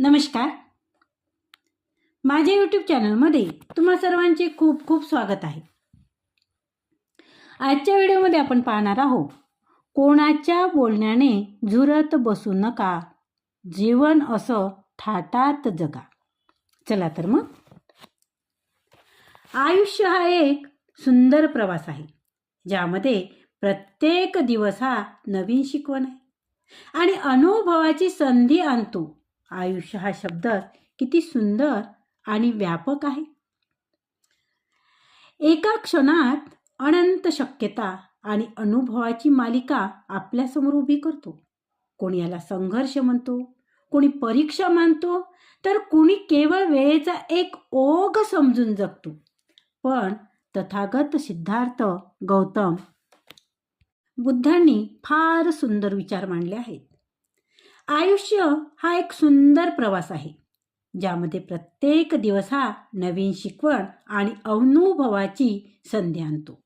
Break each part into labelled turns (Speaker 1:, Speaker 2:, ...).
Speaker 1: नमस्कार. माझ्या यूट्यूब चॅनलमध्ये तुम्हा सर्वांचे खूप खूप स्वागत आहे. आजच्या व्हिडिओमध्ये आपण पाहणार आहोत कोणाच्या बोलण्याने झुरत बसू नका जीवन असं थाटात जगा. चला तर मग. आयुष्य हा एक सुंदर प्रवास आहे ज्यामध्ये प्रत्येक दिवस हा नवीन शिकवण आहे. आणि अनुभवाची संधी आणतो आयुष्य हा शब्द किती सुंदर आणि व्यापक आहे. एका क्षणात अनंत शक्यता आणि अनुभवाची मालिका आपल्यासमोर उभी करतो. कोणी याला संघर्ष म्हणतो कोणी परीक्षा मानतो तर कोणी केवळ वेळेचा एक ओघ समजून जगतो. पण तथागत सिद्धार्थ गौतम बुद्धांनी फार सुंदर विचार मांडले आहेत. आयुष्य हा एक सुंदर प्रवास आहे ज्यामध्ये प्रत्येक दिवस हा नवीन शिकवण आणि अनुभवाची संधी आणतो.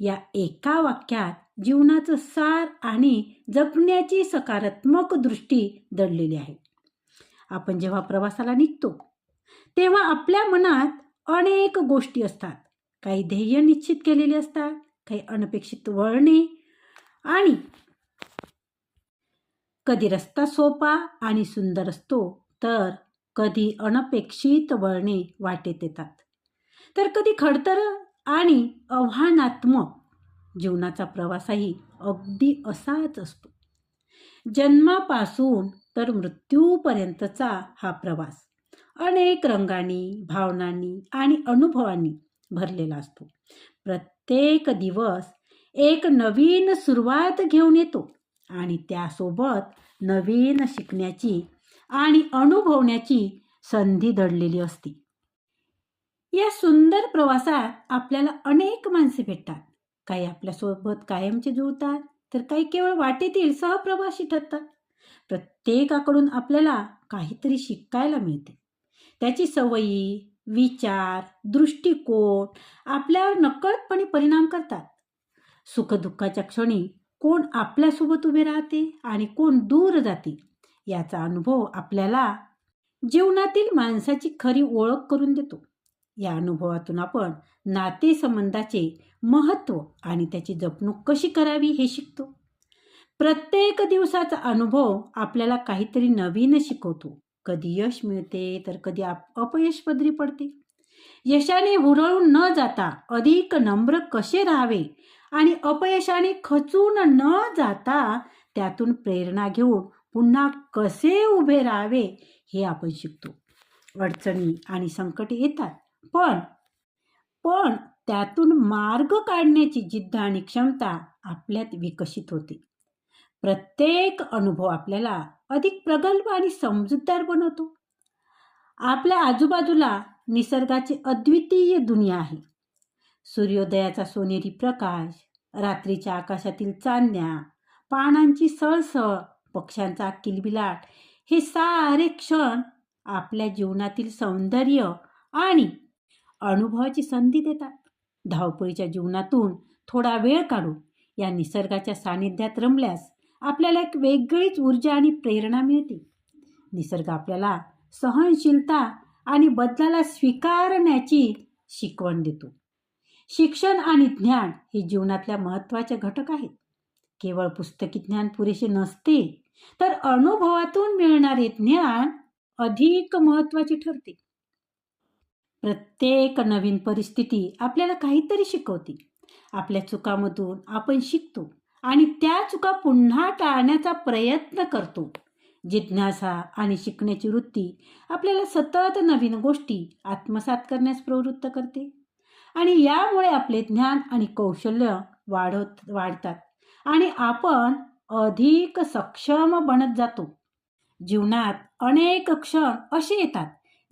Speaker 1: या एका वाक्यात जीवनाचं सार आणि जपण्याची सकारात्मक दृष्टी दडलेली आहे. आपण जेव्हा प्रवासाला निघतो तेव्हा आपल्या मनात अनेक गोष्टी असतात. काही ध्येय निश्चित केलेले असतात काही अनपेक्षित वळणे आणि कधी रस्ता सोपा आणि सुंदर असतो तर कधी अनपेक्षित वळणे वाटेत येतात. तर कधी खडतर आणि आव्हानात्मक जीवनाचा प्रवासही अगदी असाच असतो. जन्मापासून तर मृत्यूपर्यंतचा हा प्रवास अनेक रंगांनी भावनांनी आणि अनुभवांनी भरलेला असतो. प्रत्येक दिवस एक नवीन सुरुवात घेऊन येतो. आणि त्यासोबत नवीन शिकण्याची आणि अनुभवण्याची संधी दडलेली असते. या सुंदर प्रवासात आपल्याला अनेक माणसे भेटतात. काही आपल्यासोबत कायमचे जुळतात तर काही केवळ वाटेतील सहप्रवासी ठरतात. प्रत्येकाकडून आपल्याला काहीतरी शिकायला मिळते. त्याची सवयी विचार दृष्टिकोन आपल्यावर नकळतपणे परिणाम करतात. सुखदुःखाच्या क्षणी कोण आपल्यासोबत उभे राहते आणि कोण दूर जाते याचा अनुभव आपल्याला जीवनातील माणसाची खरी ओळख करून देतो. या अनुभवातून आपण नातेसंबंधाचे महत्त्व आणि त्याची जपणूक कशी करावी हे शिकतो. प्रत्येक दिवसाचा अनुभव आपल्याला काहीतरी नवीन शिकवतो. कधी यश मिळते तर कधी आप अपयश पदरी पडते. यशाने हुरळून न जाता अधिक नम्र कसे राहावे आणि अपयशाने खचून न जाता त्यातून प्रेरणा घेऊन पुन्हा कसे उभे राहावे हे आपण शिकतो. अडचणी आणि संकटे येतात पण पण त्यातून मार्ग काढण्याची जिद्द आणि क्षमता आपल्यात विकसित होते. प्रत्येक अनुभव आपल्याला अधिक प्रगल्भ आणि समजूतदार बनवतो. आपल्या आजूबाजूला निसर्गाची अद्वितीय दुनिया आहे. सूर्योदयाचा सोनेरी प्रकाश रात्रीच्या आकाशातील चांदण्या पानांची सळसळ पक्ष्यांचा किलबिलाट हे सारे क्षण आपल्या जीवनातील सौंदर्य आणि अनुभवाची संधी देतात. धावपळीच्या जीवनातून थोडा वेळ काढून या निसर्गाच्या सानिध्यात रमल्यास आपल्याला एक वेगळीच ऊर्जा आणि प्रेरणा मिळते. निसर्ग आपल्याला सहनशीलता आणि बदलाला स्वीकारण्याची शिकवण देतो. शिक्षण आणि ज्ञान हे जीवनातल्या महत्त्वाचे घटक आहेत. केवळ पुस्तकी ज्ञान पुरेसे नसते तर अनुभवातून मिळणारे ज्ञान अधिक महत्त्वाचे ठरते. प्रत्येक नवीन परिस्थिती आपल्याला काहीतरी शिकवते. आपल्या चुकामधून आपण शिकतो आणि त्या चुका पुन्हा टाळण्याचा प्रयत्न करतो. जिज्ञासा आणि शिकण्याची वृत्ती आपल्याला सतत नवीन गोष्टी आत्मसात करण्यास प्रवृत्त करते. आणि यामुळे आपले ज्ञान आणि कौशल्य वाढत वाढतात. आणि आपण अधिक सक्षम बनत जातो. जीवनात अनेक क्षण असे येतात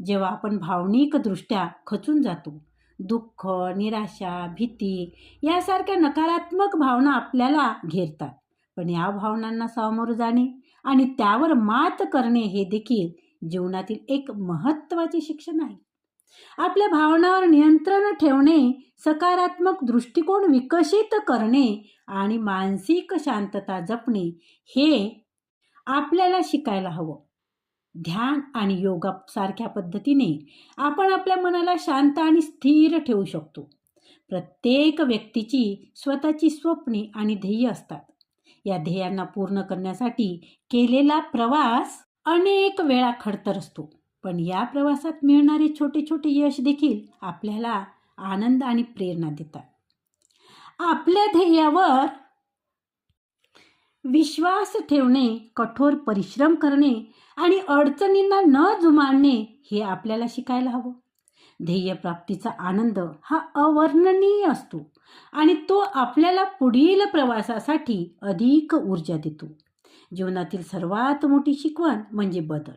Speaker 1: जेव्हा आपण भावनिकदृष्ट्या खचून जातो. दुःख निराशा भीती यासारख्या नकारात्मक भावना आपल्याला घेरतात. पण या भावनांना सामोरं जाणे आणि त्यावर मात करणे हे देखील जीवनातील एक महत्त्वाचे शिक्षण आहे. आपल्या भावनावर नियंत्रण ठेवणे सकारात्मक दृष्टिकोन विकसित करणे आणि मानसिक शांतता जपणे हे आपल्याला शिकायला हवं. ध्यान आणि योगा सारख्या पद्धतीने आपण आपल्या मनाला शांत आणि स्थिर ठेवू शकतो. प्रत्येक व्यक्तीची स्वतःची स्वप्ने आणि ध्येय असतात. या ध्येयांना पूर्ण करण्यासाठी केलेला प्रवास अनेक वेळा खडतर असतो. पण या प्रवासात मिळणारे छोटे छोटे यश देखील आपल्याला आनंद आणि प्रेरणा देतात. आपल्या ध्येयावर विश्वास ठेवणे कठोर परिश्रम करणे आणि अडचणींना न जुमानणे हे आपल्याला शिकायला हवं. ध्येयप्राप्तीचा आनंद हा अवर्णनीय असतो आणि तो आपल्याला पुढील प्रवासासाठी अधिक ऊर्जा देतो. जीवनातील सर्वात मोठी शिकवण म्हणजे बदल.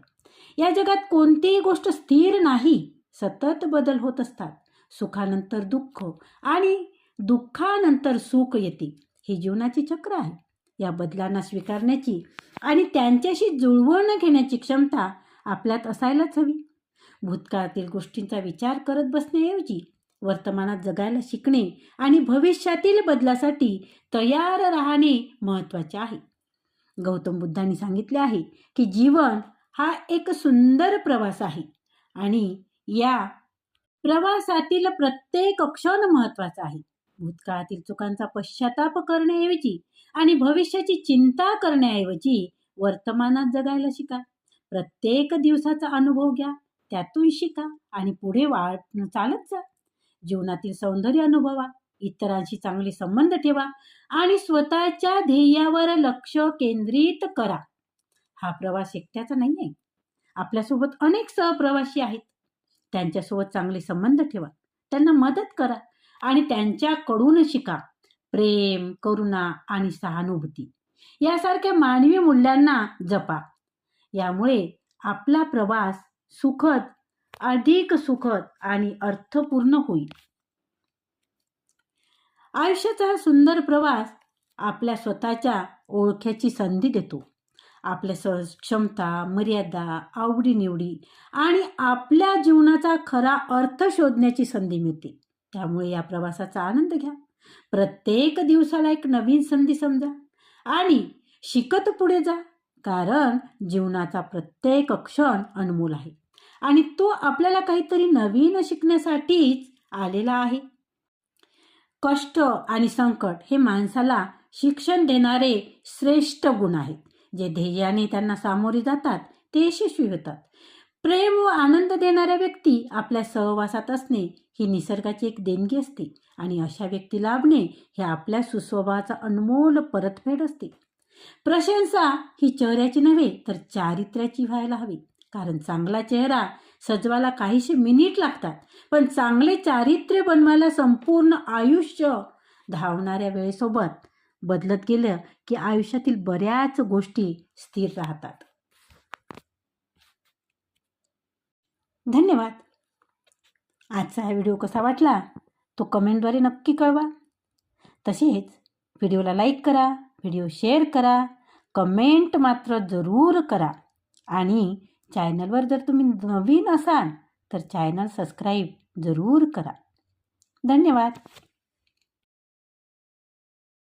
Speaker 1: या जगात कोणतीही गोष्ट स्थिर नाही. सतत बदल होत असतात. सुखानंतर दुःख आणि दुःखानंतर सुख येते. हे जीवनाचे चक्र आहे. या बदलांना स्वीकारण्याची आणि त्यांच्याशी जुळवण घेण्याची क्षमता आपल्यात असायलाच हवी. भूतकाळातील गोष्टींचा विचार करत बसण्याऐवजी वर्तमानात जगायला शिकणे आणि भविष्यातील बदलासाठी तयार राहणे महत्त्वाचे आहे. गौतम बुद्धांनी सांगितले आहे की जीवन हा एक सुंदर प्रवास आहे. आणि या प्रवासातील प्रत्येक क्षण महत्त्वाचा आहे. भूतकाळातील चुकांचा पश्चाताप करण्याऐवजी आणि भविष्याची चिंता करण्याऐवजी वर्तमानात जगायला शिका. प्रत्येक दिवसाचा अनुभव घ्या त्यातून शिका आणि पुढे वाट चालत जा. जीवनातील सौंदर्य अनुभवा इतरांशी चांगले संबंध ठेवा आणि स्वतःच्या ध्येयावर लक्ष केंद्रित करा. हा प्रवास एकट्याचा नाही आहे आपल्यासोबत अनेक सहप्रवासी आहेत. त्यांच्यासोबत चांगले संबंध ठेवा. त्यांना मदत करा आणि त्यांच्याकडून शिका. प्रेम करुणा आणि सहानुभूती यासारख्या मानवी मूल्यांना जपा. यामुळे आपला प्रवास सुखद अधिक सुखद आणि अर्थपूर्ण होईल. आयुष्याचा हा सुंदर प्रवास आपल्या स्वतःच्या ओळख्याची संधी देतो. आपल्या स क्षमता मर्यादा आवडीनिवडी आणि आपल्या जीवनाचा खरा अर्थ शोधण्याची संधी मिळते. त्यामुळे या प्रवासाचा आनंद घ्या. प्रत्येक दिवसाला एक नवीन संधी समजा आणि शिकत पुढे जा. कारण जीवनाचा प्रत्येक क्षण अनमोल आहे आणि तो आपल्याला काहीतरी नवीन शिकण्यासाठीच आलेला आहे. कष्ट आणि संकट हे माणसाला शिक्षण देणारे श्रेष्ठ गुण आहेत. जे ध्येयाने त्यांना सामोरे जातात ते यशस्वी होतात. प्रेम व आनंद देणाऱ्या व्यक्ती आपल्या सहवासात असणे ही निसर्गाची एक देणगी असते आणि अशा व्यक्ती लाभणे हे आपल्या सुस्वभावाचा अनमोल परतफेड असते. प्रशंसा ही चेहऱ्याची नव्हे तर चारित्र्याची व्हायला हवी. कारण चांगला चेहरा सजवायला काहीशे मिनिट लागतात पण चांगले चारित्र्य बनवायला संपूर्ण आयुष्य धावणाऱ्या वेळेसोबत बदलत गेलं की आयुष्यातील बऱ्याच गोष्टी स्थिर राहतात. धन्यवाद. आजचा हा व्हिडिओ कसा वाटला तो कमेंटद्वारे नक्की कळवा. तसेच व्हिडिओला लाईक करा व्हिडिओ शेअर करा कमेंट मात्र जरूर करा. आणि चॅनलवर जर तुम्ही नवीन असाल तर चॅनल सबस्क्राईब जरूर करा. धन्यवाद.